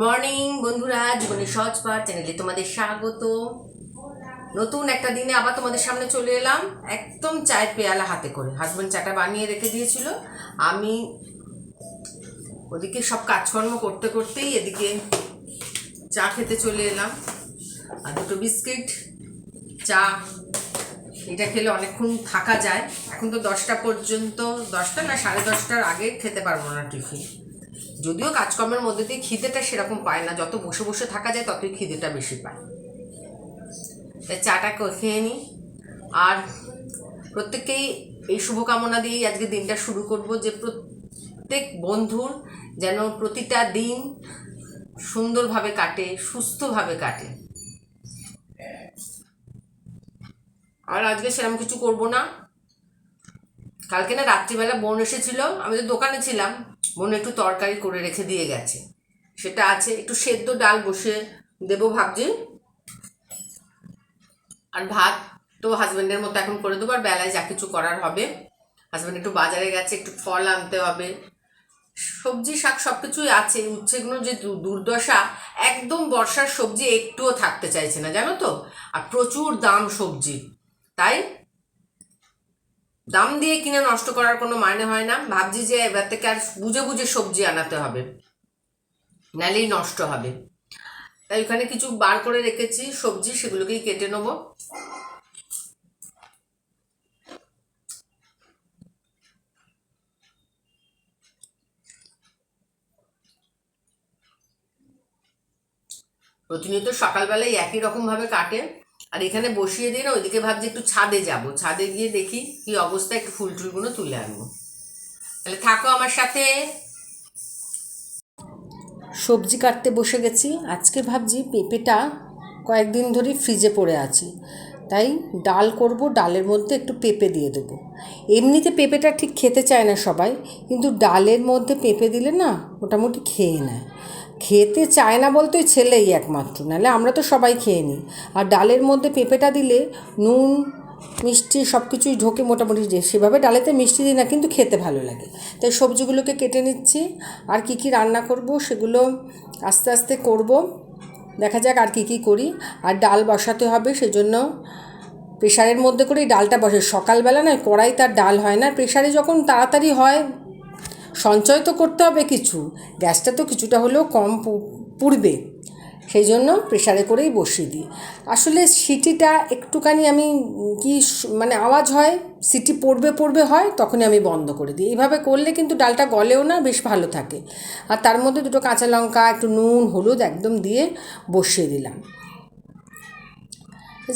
Morning বন্ধুরা, জীবনের সহজ পাঠ চ্যানেলে তোমাদের স্বাগত। নতুন একটা দিনে আবার তোমাদের সামনে চলে এলাম, একদম চায়ের পেয়ালা হাতে করে। হাজব্যান্ড চাটা বানিয়ে রেখে দিয়েছিল। আমি ওদিকে সব কাজকর্ম করতে করতেই এদিকে চা খেতে চলে এলাম। আর দুটো বিস্কিট, চা, এটা খেলে অনেকক্ষণ থাকা যায়। এখন তো দশটা পর্যন্ত, দশটা না সাড়ে দশটার আগে খেতে পারব না টিফিন। যদিও কাজকর্মের মধ্যে দিয়ে খিদেটা সেরকম পায় না। যত বসে বসে থাকা যায়, ততই খিদেটা বেশি পায়। তাই চাটা খেয়ে নিই আর প্রত্যেককেই এই শুভকামনা দিয়েই আজকে দিনটা শুরু করব যে প্রত্যেক বন্ধুর যেন প্রতিটা দিন সুন্দরভাবে কাটে, সুস্থভাবে কাটে। আর আজকে সেরকম কিছু করব না। কালকে না রাত্রিবেলা বোন এসেছিল। আমি তো দোকানে ছিলাম। বোন একটু তরকারি করে রেখে দিয়ে গেছে। সেটা আছে, একটু সেদ্ধ ডাল বসে দেবো ভাবছি। আর ভাত তো হাজব্যান্ডের মতো এখন করে দেবো, আর বেলায় যা কিছু করার হবে। হাজব্যান্ড একটু বাজারে গেছে, একটু ফল আনতে হবে। সবজি, শাক সব কিছুই আছে, উচ্ছেগুলো যে দুর্দশা, একদম বর্ষার সবজি একটুও থাকতে চাইছে না, জানো তো? আর প্রচুর দাম সবজি। তাই দাম দিয়ে কিনে নষ্ট করার কোনো মানে হয় না। ভাবছি যে এবার থেকে আর বুঝে বুঝে সবজি আনাতে হবে। নালেই নষ্ট হবে। তাই ওখানে কিছু বার করে রেখেছি, সবজি সেগুলোকেই কেটে নেব। প্রতিনিয়ত সকালবেলায় একই রকমভাবে কাটে। আর এখানে বসিয়ে দিয়ে না ওইদিকে ভাবছি একটু ছাদে যাব। ছাদে গিয়ে দেখি কি অবস্থা, একটু ফুল টুলগুলো তুলে আনব। তাহলে থাকো আমার সাথে। সবজি কাটতে বসে গেছি। আজকে ভাবছি পেঁপেটা কয়েকদিন ধরে ফ্রিজে পড়ে আছে। তাই ডাল করব, ডালের মধ্যে একটু পেঁপে দিয়ে দেবো। এমনিতে পেঁপেটা ঠিক খেতে চায় না সবাই, কিন্তু ডালের মধ্যে পেঁপে দিলে না মোটামুটি খেয়ে নেয়। খেতে চায় না বলতে ওই ছেলেই একমাত্র, নাহলে আমরা তো সবাই খেয়ে নিই। আর ডালের মধ্যে পেঁপেটা দিলে নুন, মিষ্টি সব কিছুই ঢোকে মোটামুটি যে, সেভাবে ডালেতে মিষ্টি দিই না, কিন্তু খেতে ভালো লাগে। তাই সবজিগুলোকে কেটে নিচ্ছি। আর কি কি রান্না করব সেগুলো আস্তে আস্তে করব। দেখা যাক আর কি কি করি। আর ডাল বসাতে হবে, সেজন্য প্রেশারের মধ্যে করেই ডালটা বসে। সকালবেলা নয় কড়াই তার ডাল হয় না। প্রেশারে যখন তাড়াতাড়ি হয় সঞ্চয় তো করতে হবে কিছু, গ্যাসটা তো কিছুটা হলেও কম পুড়বে। সেই জন্য প্রেশারে করেই বসিয়ে দিই। আসলে সিটিটা একটুখানি আমি কি মানে আওয়াজ হয়, সিটি পড়বে পড়বে হয়, তখনই আমি বন্ধ করে দিই। এইভাবে করলে কিন্তু ডালটা গলেও না, বেশ ভালো থাকে। আর তার মধ্যে দুটো কাঁচা লঙ্কা, একটু নুন, হলুদ একদম দিয়ে বসিয়ে দিলাম।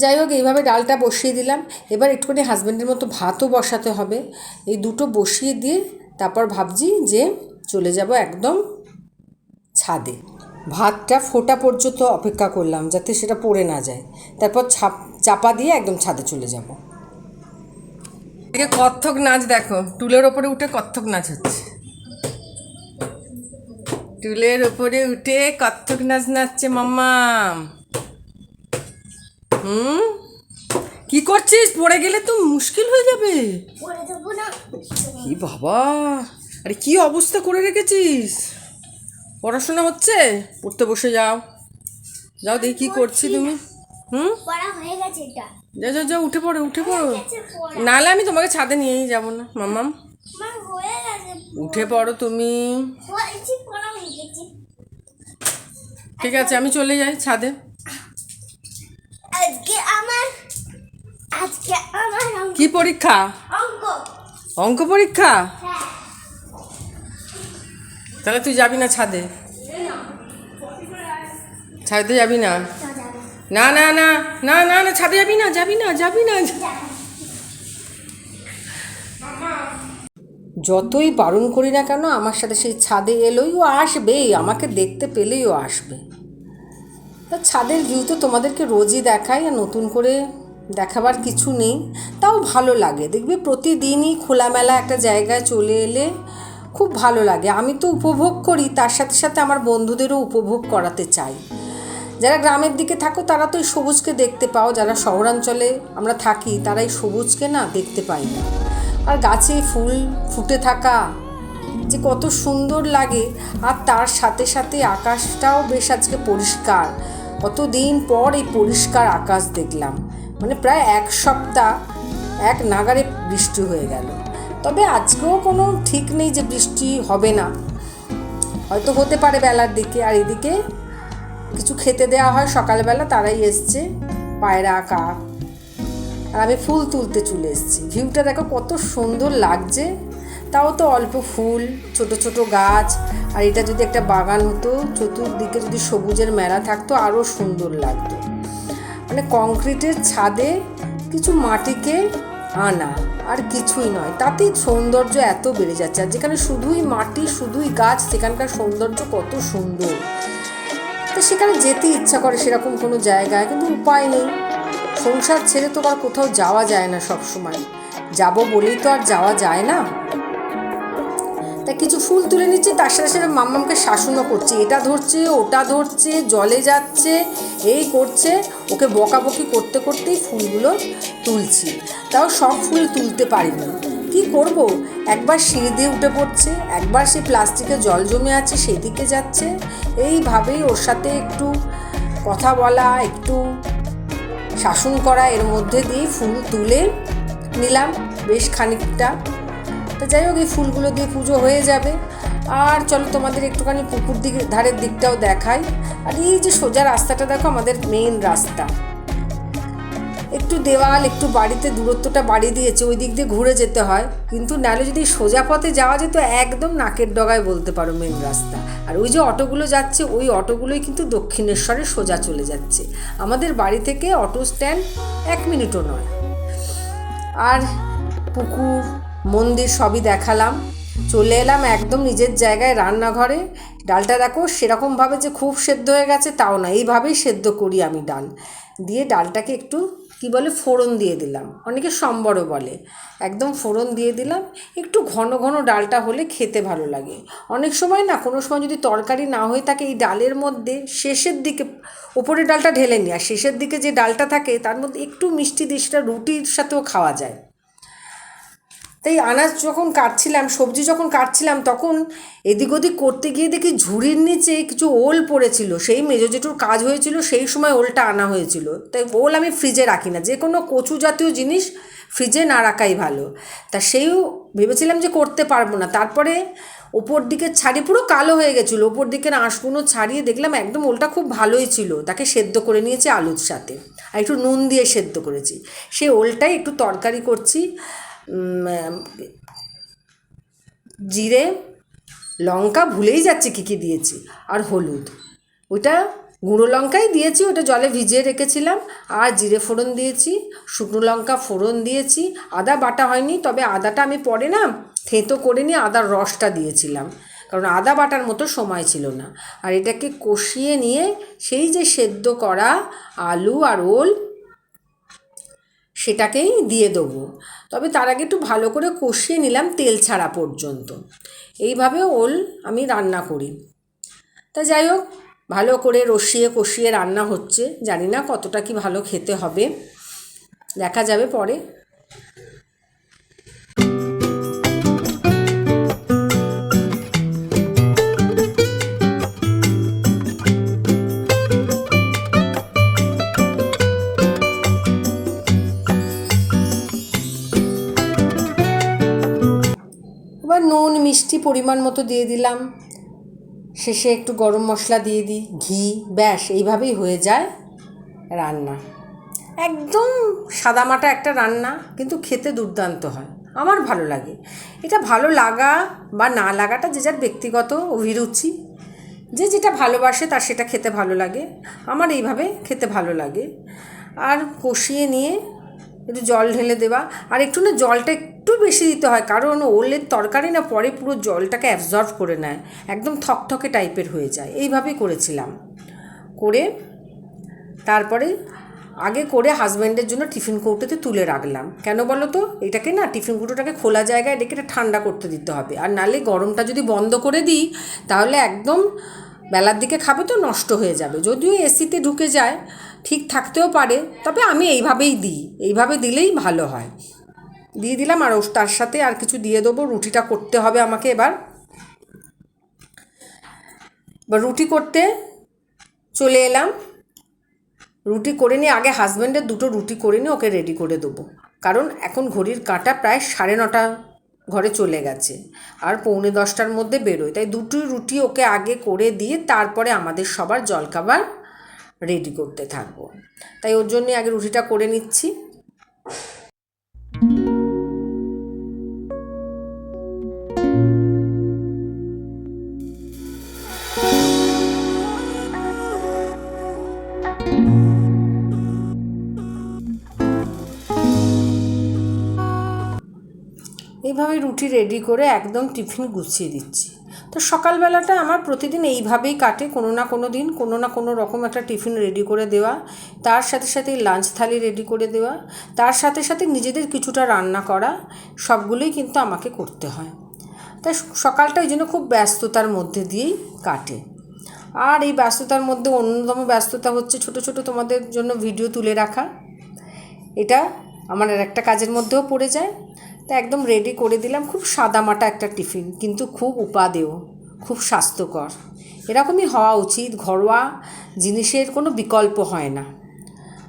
যাই হোক, এইভাবে ডালটা বসিয়ে দিলাম। এবার একটুখানি হাজব্যান্ডের মতো ভাতও বসাতে হবে। এই দুটো বসিয়ে দিয়ে তারপর ভাবছি যে চলে যাব একদম ছাদে। ভাতটা ফোটা পর্যন্ত অপেক্ষা করলাম যাতে সেটা পড়ে না যায়। তারপর ছাপ, চাপা দিয়ে একদম ছাদে চলে যাব। কত্থক নাচ দেখো, টুলের ওপরে উঠে কত্থক নাচ হচ্ছে। টুলের ওপরে উঠে কত্থক নাচ নাচছে মাম্মা হুম? কি করছিস? পড়ে গেলে তো মুশকিল হয়ে যাবে। কি বাবা? আরে কি অবস্থা করে রেখেছিস? পড়াশোনা হচ্ছে? পড়তে বসে যাও। যাও দেখি কি করছি তুমি। হুম? যাও যাও যাও উঠে পড়ো উঠে পড়ো। নাহলে আমি তোমাকে ছাদে নিয়েই যাব না মামাম উঠে পড়ো তুমি। ঠিক আছে আমি চলে যাই ছাদে আজকে আমার আজকে আমার অঙ্ক কি পরীক্ষা? অঙ্ক। পরীক্ষা? হ্যাঁ। তাহলে তুই যাবি না ছাদে? ছাদে যাবি না? না না না না না না ছাদে যাবি না যাবি না যাবি না। যতই বারণ করি না কেন আমার সাথে সেই ছাদে এলোই ও আসবেই আমাকে দেখতে পেলেই ও আসবে। তা ছাদের ভিউ তো তোমাদেরকে রোজই দেখাই আর নতুন করে দেখাবার কিছু নেই, তাও ভালো লাগে। দেখবে প্রতিদিনই খোলামেলা একটা জায়গায় চলে এলে খুব ভালো লাগে। আমি তো উপভোগ করি, তার সাথে সাথে আমার বন্ধুদেরও উপভোগ করাতে চাই। যারা গ্রামের দিকে থাকো, তারা তো এই সবুজকে দেখতে পাও। যারা শহরাঞ্চলে আমরা থাকি, তারা এই সবুজকে না দেখতে পাই না। আর গাছে ফুল ফুটে থাকা যে কত সুন্দর লাগে, আর তার সাথে সাথে আকাশটাও বেশ আজকে পরিষ্কার। কতদিন পর এই পরিষ্কার আকাশ দেখলাম। মানে প্রায় এক সপ্তাহ এক নাগারে বৃষ্টি হয়ে গেল। তবে আজকেও কোনো ঠিক নেই যে বৃষ্টি হবে না। হয়তো হতে পারে বেলার দিকে, আর এদিকে কিছু খেতে দেওয়া হয়, সকালবেলা তারাই এসছে পায়রা, কাক। আর আমি ফুল তুলতে চলে এসেছি। ভিউটা দেখো কত সুন্দর লাগছে। তাও তো অল্প ফুল, ছোট ছোট গাছ। আর এটা যদি একটা বাগান হতো, চতুর্দিকে যদি সবুজের মেলা থাকতো আরও সুন্দর লাগতো। মানে কংক্রিটের ছাদে কিছু মাটিকে আনা, আর কিছুই নয়। তাতেই সৌন্দর্য এত বেড়ে যাচ্ছে, আর যেখানে শুধুই মাটি, শুধুই গাছ, সেখানকার সৌন্দর্য কত সুন্দর। তো সেখানে যেতে ইচ্ছা করে সেরকম কোনো জায়গায়, কিন্তু উপায় নেই। সংসার ছেড়ে তো আর কোথাও যাওয়া যায় না সব সময় যাব বলেই তো আর যাওয়া যায় না। তা কিছু ফুল তুলে নিচ্ছে, তার সাথে সাথে মাম্মামকে শাসনও করছে। এটা ধরছে, ওটা ধরছে, জলে যাচ্ছে, এই করছে, ওকে বকাবকি করতে করতেই ফুলগুলো তুলছি। তাও সব ফুল তুলতে পারিনি। কি করব? একবার সিঁড়ি দিয়ে উঠে পড়ছে, একবার সে প্লাস্টিকে জল জমে আছে, সেদিকে যাচ্ছে। এইভাবেই ওর সাথে একটু কথা বলা, একটু শাসন করা, এর মধ্যে দিয়ে ফুল তুলে নিলাম। বেশ খানিকটা তো যাই হোক, এই ফুলগুলো দিয়ে পুজো হয়ে যাবে। আর চলো তোমাদের একটুখানি পুকুর দিক, ধারের দিকটাও দেখাই। আর এই যে সোজা রাস্তাটা দেখো, আমাদের মেইন রাস্তা। একটু দেওয়াল, একটু বাড়িতে দূরত্বটা বাড়িয়ে দিয়েছে, ওই দিক দিয়ে ঘুরে যেতে হয়। কিন্তু নাহলে যদি সোজা পথে যাওয়া যেত, একদম নাকের ডগায় বলতে পারো মেন রাস্তা। আর ওই যে অটোগুলো যাচ্ছে, ওই অটোগুলোই কিন্তু দক্ষিণেশ্বরে সোজা চলে যাচ্ছে। আমাদের বাড়ি থেকে অটো স্ট্যান্ড এক মিনিটও নয়। আর পুকুর মন্দির সবই দেখালাম। চলে এলাম একদম নিজের জায়গায় রান্নাঘরে। ডালটা দেখো সেরকমভাবে যে খুব সেদ্ধ হয়ে গেছে তাও না, এইভাবেই সেদ্ধ করি আমি ডাল। দিয়ে ডালটাকে একটু কি বলে ফোড়ন দিয়ে দিলাম। অনেকে সম্বরও বলে। একদম ফোড়ন দিয়ে দিলাম। একটু ঘন ঘন ডালটা হলে খেতে ভালো লাগে। অনেক সময় না কোনো সময় যদি তরকারি না হয়ে থাকে এই ডালের মধ্যে শেষের দিকে ওপরের ডালটা ঢেলে নিই। আর শেষের দিকে যে ডালটা থাকে তার মধ্যে একটু মিষ্টি দিয়ে সেটা রুটির সাথেও খাওয়া যায়। তাই আনাজ যখন কাটছিলাম, সবজি যখন কাটছিলাম, তখন এদিক ওদিক করতে গিয়ে দেখি ঝুড়ির নিচে কিছু ওল পড়েছিল। সেই মেজো জেঠুর কাজ হয়েছিল, সেই সময় ওলটা আনা হয়েছিল। তাই ওল আমি ফ্রিজে রাখি না। যে কোনো কচু জাতীয় জিনিস ফ্রিজে না রাখাই ভালো। তা সেইও ভেবেছিলাম যে করতে পারব না। তারপরে ওপর দিকে ছাড়ি পুরো কালো হয়ে গেছিল। ওপর দিকের আঁশগুলো ছাড়িয়ে দেখলাম একদম ওলটা খুব ভালোই ছিল। তাকে সেদ্ধ করে নিয়েছি আলুর সাথে। আর একটু নুন দিয়ে সেদ্ধ করেছি। সেই ওলটাই একটু তরকারি করছি। জিরে, লঙ্কা ভুলেই যাচ্ছে কী কী দিয়েছি। আর হলুদ। ওইটা গুঁড়ো লঙ্কাই দিয়েছি, ওটা জলে ভিজিয়ে রেখেছিলাম। আর জিরে ফোড়ন দিয়েছি, শুকনো লঙ্কা ফোড়ন দিয়েছি। আদা বাটা হয়নি, তবে আদাটা আমি পরে না থেঁতো করে নিয়ে আদার রসটা দিয়েছিলাম। কারণ আদা বাটার মতো সময় ছিল না। আর এটাকে কষিয়ে নিয়ে সেই যে সেদ্ধ করা আলু আর ওল সেটাকেই দিয়ে দেবো। তবে তার আগে একটু ভালো করে কষিয়ে নিলাম তেল ছাড়া পর্যন্ত। এইভাবে ওল আমি রান্না করি। তা যাই হোক, ভালো করে রসিয়ে কষিয়ে রান্না হচ্ছে। জানি না কতটা কি ভালো খেতে হবে। দেখা যাবে পরে। মিষ্টি পরিমাণ মতো দিয়ে দিলাম। শেষে একটু গরম মশলা দিয়ে দিই, ঘি, ব্যাস, এইভাবেই হয়ে যায় রান্না। একদম সাদামাটা একটা রান্না, কিন্তু খেতে দুর্দান্ত হয়। আমার ভালো লাগে। এটা ভালো লাগা বা না লাগাটা যে যার ব্যক্তিগত অভিরুচি। যে যেটা ভালোবাসে তার সেটা খেতে ভালো লাগে। আমার এইভাবে খেতে ভালো লাগে। আর কষিয়ে নিয়ে একটু জল ঢেলে দেওয়া। আর একটু না জলটা একটু বেশি দিতে হয়, কারণ ওলের তরকারি না পরে পুরো জলটাকে অ্যাবজর্ভ করে নেয়, একদম থকথকে টাইপের হয়ে যায়। এইভাবেই করেছিলাম। করে তারপরে আগে করে হাজব্যান্ডের জন্য টিফিন কৌটোতে তুলে রাখলাম। কেন বলো তো? এটাকে না টিফিন কৌটোটাকে খোলা জায়গায় রেখে এটা ঠান্ডা করতে দিতে হবে। আর নালে গরমটা যদি বন্ধ করে দিই, তাহলে একদম বেলার দিকে খাবে তো নষ্ট হয়ে যাবে। যদিও এসিতে ঢুকে যায়, ঠিক থাকতেও পারে, তবে আমি এইভাবেই দিই। এইভাবে দিলেই ভালো হয়। দিয়ে দিলাম আর তার সাথে আর কিছু দিয়ে দেবো। রুটিটা করতে হবে আমাকে এবার। রুটি করতে চলে এলাম। রুটি করে নিয়ে আগে হাজব্যান্ডের দুটো রুটি করে নিয়ে ওকে রেডি করে দেবো। কারণ এখন ঘড়ির কাঁটা প্রায় সাড়ে নটা ঘরে চলে গেছে আর পৌনে দশটার মধ্যে বেরোয়। তাই দুটো রুটি ওকে আগে করে দিয়ে তারপরে আমাদের সবার জলখাবার রেডি করতে থাকব। তাই ওর জন্যে আগে রুটিটা করে নিচ্ছি। এইভাবে রুটি রেডি করে একদম টিফিন গুছিয়ে দিচ্ছি। তো সকালবেলাটা আমার প্রতিদিন এইভাবেই কাটে, কোনো না কোনো দিন, কোনো না কোনো রকম একটা টিফিন রেডি করে দেওয়া, তার সাথে সাথে লাঞ্চ থালি রেডি করে দেওয়া, তার সাথে সাথে নিজেদের কিছুটা রান্না করা, সবগুলোই কিন্তু আমাকে করতে হয়। তাই সকালটা ওই জন্য খুব ব্যস্ততার মধ্যে দিয়েই কাটে। আর এই ব্যস্ততার মধ্যে অন্যতম ব্যস্ততা হচ্ছে ছোট ছোট তোমাদের জন্য ভিডিও তুলে রাখা। এটা আমার আর একটা কাজের মধ্যেও পড়ে যায়। তা একদম রেডি করে দিলাম। খুব সাদামাটা একটা টিফিন, কিন্তু খুব উপাদেয়, খুব স্বাস্থ্যকর। এরকমই হওয়া উচিত, ঘরোয়া জিনিসের কোনো বিকল্প হয় না।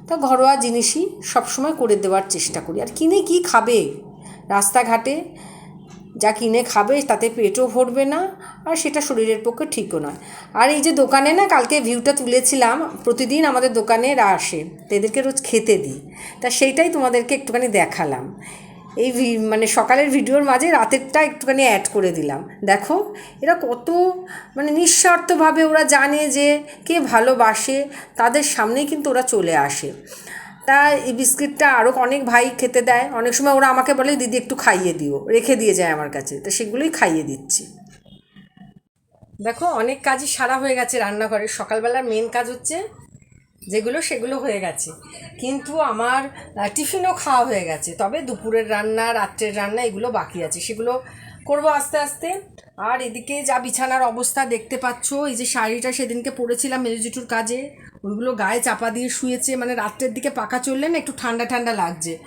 তা ঘরোয়া জিনিসই সবসময় করে দেওয়ার চেষ্টা করি। আর কিনে কি খাবে? রাস্তাঘাটে যা কিনে খাবে, তাতে পেটও ভরবে না, আর সেটা শরীরের পক্ষে ঠিকও নয়। আর এই যে দোকানে না, কালকে ভিউটা তুলেছিলাম, প্রতিদিন আমাদের দোকানে এরা আসে, তো এদেরকে রোজ খেতে দিই। তা সেইটাই তোমাদেরকে একটুখানি দেখালাম। এই মানে সকালের ভিডিওর মাঝে রাতেরটা একটুখানি অ্যাড করে দিলাম। দেখো, এরা কত মানে নিঃস্বার্থভাবে ওরা জানে যে কে ভালোবাসে, তাদের সামনেই কিন্তু ওরা চলে আসে। তা এই বিস্কিটটা আরও অনেক ভাই খেতে দেয়। অনেক সময় ওরা আমাকে বলে, দিদি, একটু খাইয়ে দিও। রেখে দিয়ে যায় আমার কাছে। তা সেগুলোই খাইয়ে দিচ্ছি। দেখো, অনেক কাজই সারা হয়ে গেছে রান্নাঘরে। সকালবেলার মেন কাজ হচ্ছে যেগুলো সেগুলো হয়ে গেছে। কিন্তু আমার টিফিনও খাওয়া হয়ে গেছে। তবে দুপুরের রান্না, রাত্রের রান্না এগুলো বাকি আছে। সেগুলো করব আস্তে আস্তে। আর এদিকে যা বিছানার অবস্থা দেখতে পাচ্ছ, এই যে শাড়িটা সেদিনকে পরেছিলাম মেজুজুটুর কাজে, ওইগুলো গায়ে চাপা দিয়ে শুয়েছে। মানে রাত্রের দিকে পাকা চললে না একটু ঠান্ডা ঠান্ডা লাগছে।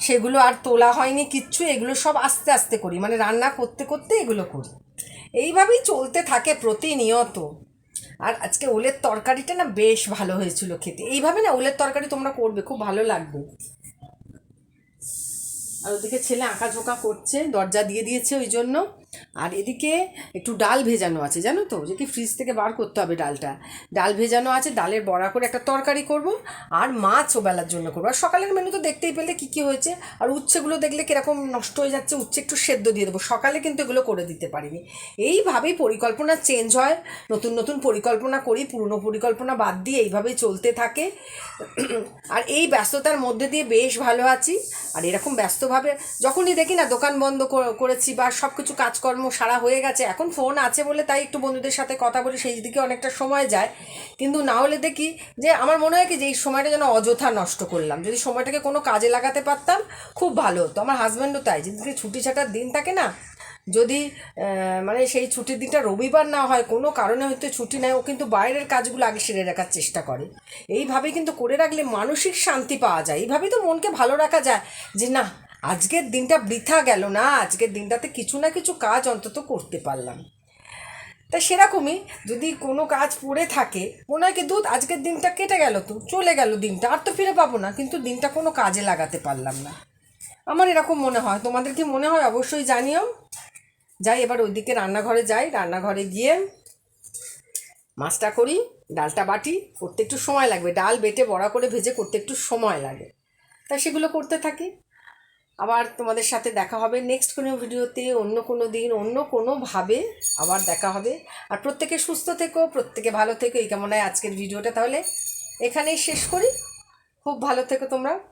সেগুলো আর তোলা হয়নি কিচ্ছু, এগুলো সব আস্তে আস্তে করি। মানে রান্না করতে করতে এগুলো করি। এইভাবেই চলতে থাকে প্রতিনিয়ত। আর আজকে ওলের তরকারিটা না বেশ ভালো হয়েছিল খেতে। এইভাবে না ওলের তরকারি তোমরা করবে, খুব ভালো লাগবে। আর ওদিকে ছেলে আঁকাঝোঁকা করছে, দরজা দিয়ে দিয়েছে ওই জন্য। আর এদিকে একটু ডাল ভেজানো আছে, জানো তো? যে কি ফ্রিজ থেকে বার করতে হবে ডালটা। ডাল ভেজানো আছে, ডালের বড়া করে একটা তরকারি করব, আর মাছ বেলার জন্য করব। আর সকালের মেনু তো দেখতেই পেলে কী কী হয়েছে, আর উচ্ছেগুলো দেখলে কীরকম নষ্ট হয়ে যাচ্ছে, উচ্ছে একটু সেদ্ধ দিয়ে দেবো। সকালে কিন্তু এগুলো করে দিতে পারিনি। এইভাবেই পরিকল্পনা চেঞ্জ হয়, নতুন নতুন পরিকল্পনা করি, পুরনো পরিকল্পনা বাদ দিয়ে এইভাবেই চলতে থাকে। আর এই ব্যস্ততার মধ্যে দিয়ে বেশ ভালো আছি। আর এরকম ব্যস্তভাবে, যখনই দেখি না দোকান বন্ধ করেছি বা সব কিছু কাজকর্ম সারা হয়ে গেছে। এখন ফোন আছে বলে তাই একটু বন্ধুদের সাথে কথা বলি, সেই দিকে অনেকটা সময় যায়। কিন্তু না হলে দেখি যে আমার মনে হয় কি যে এই সময়টা যেন অযথা নষ্ট করলাম। যদি সময়টাকে কোনো কাজে লাগাতে পারতাম, খুব ভালো হতো। আমার হাজব্যান্ডও তাই। যেদিকে ছুটি ছাটার দিন থাকে না, যদি মানে সেই ছুটির দিনটা রবিবার না হয়, কোনো কারণে হয়তো ছুটি নেয়, ও কিন্তু বাইরের কাজগুলো আগে সেরে রাখার চেষ্টা করে। এইভাবে কিন্তু করে রাখলে মানসিক শান্তি পাওয়া যায়। এইভাবেই তো মনকে ভালো রাখা যায় যে না আজকের দিনটা বৃথা গেল না, আজকের দিনটাতে কিছু না কিছু কাজ অন্তত করতে পারলাম। তা সেরকমই যদি কোনো কাজ পড়ে থাকে, মনে হয় কি, দুধ, আজকের দিনটা কেটে গেল তো, চলে গেল দিনটা, আর তো ফিরে পাবো না, কিন্তু দিনটা কোনো কাজে লাগাতে পারলাম না। আমার এরকম মনে হয়। তোমাদের কি মনে হয়? অবশ্যই জানিও। যাই, এবার ওইদিকে রান্নাঘরে যাই। রান্নাঘরে গিয়ে মাছটা করি, ডালটা বাটি, করতে একটু সময় লাগবে। ডাল বেটে বড়া করে ভেজে করতে একটু সময় লাগে। তাই সেগুলো করতে থাকি। আবার তোমাদের সাথে দেখা হবে নেক্সট কোনো ভিডিওতে, অন্য কোনো দিন, অন্য কোনোভাবে আবার দেখা হবে। আর প্রত্যেকে সুস্থ থেকো, প্রত্যেকে ভালো থেকো। এই কেমন হয় আজকের ভিডিওটা তাহলে এখানেই শেষ করি। খুব ভালো থেকো তোমরা।